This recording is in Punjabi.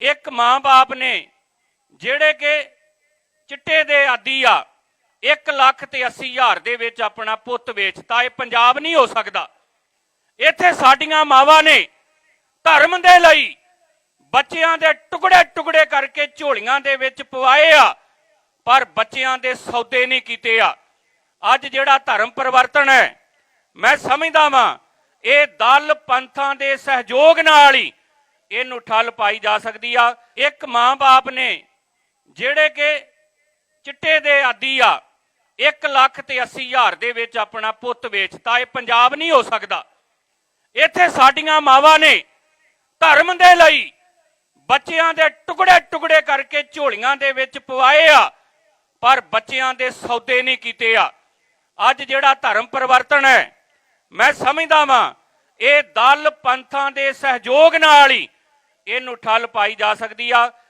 ਇੱਕ ਮਾਂ-ਬਾਪ ਨੇ ਜਿਹੜੇ ਕਿ ਚਿੱਟੇ ਦੇ ਆਦੀ ਆ 1 ਲੱਖ ਤੇ 80 ਹਜ਼ਾਰ ਦੇ ਵਿੱਚ ਆਪਣਾ ਪੁੱਤ ਵੇਚਤਾ, ਇਹ ਪੰਜਾਬ ਨਹੀਂ ਹੋ ਸਕਦਾ। ਇੱਥੇ ਸਾਡੀਆਂ ਮਾਵਾਂ ਨੇ ਧਰਮ ਦੇ ਲਈ ਬੱਚਿਆਂ ਦੇ ਟੁਕੜੇ ਟੁਕੜੇ ਕਰਕੇ ਝੋਲੀਆਂ ਦੇ ਵਿੱਚ ਪਵਾਏ ਆ, ਪਰ ਬੱਚਿਆਂ ਦੇ ਸੌਦੇ ਨਹੀਂ ਕੀਤੇ ਆ। ਅੱਜ ਜਿਹੜਾ ਧਰਮ ਪਰਿਵਰਤਨ ਹੈ, ਮੈਂ ਸਮਝਦਾ ਵਾਂ, ਇਹ ਦਲ ਪੰਥਾਂ ਦੇ ਸਹਿਯੋਗ ਨਾਲ ਹੀ ਇਹਨੂੰ ਠੱਲ ਪਾਈ ਜਾ ਸਕਦੀ ਆ। ਇੱਕ ਮਾਂ-ਬਾਪ ਨੇ ਜਿਹੜੇ ਕਿ ਚਿੱਟੇ ਦੇ ਆਦੀ ਆ 1 ਲੱਖ ਤੇ 80 ਹਜ਼ਾਰ ਦੇ ਵਿੱਚ ਆਪਣਾ ਪੁੱਤ ਵੇਚਤਾ। ਇਹ ਪੰਜਾਬ ਨਹੀਂ ਹੋ ਸਕਦਾ। ਇੱਥੇ ਸਾਡੀਆਂ ਮਾਵਾਂ ਨੇ ਧਰਮ ਦੇ ਲਈ ਬੱਚਿਆਂ ਦੇ ਟੁਕੜੇ ਟੁਕੜੇ ਕਰਕੇ ਝੋਲੀਆਂ ਦੇ ਵਿੱਚ ਪਵਾਏ ਆ, ਪਰ ਬੱਚਿਆਂ ਦੇ ਸੌਦੇ ਨਹੀਂ ਕੀਤੇ ਆ। ਅੱਜ ਜਿਹੜਾ ਧਰਮ ਪਰਿਵਰਤਨ ਹੈ, ਮੈਂ ਸਮਝਦਾ ਵਾਂ, ਇਹ ਦਲ ਪੰਥਾਂ ਦੇ ਸਹਿਯੋਗ ਨਾਲ ਹੀ ਇਹਨੂੰ ਠੱਲ ਪਾਈ ਜਾ ਸਕਦੀ ਆ।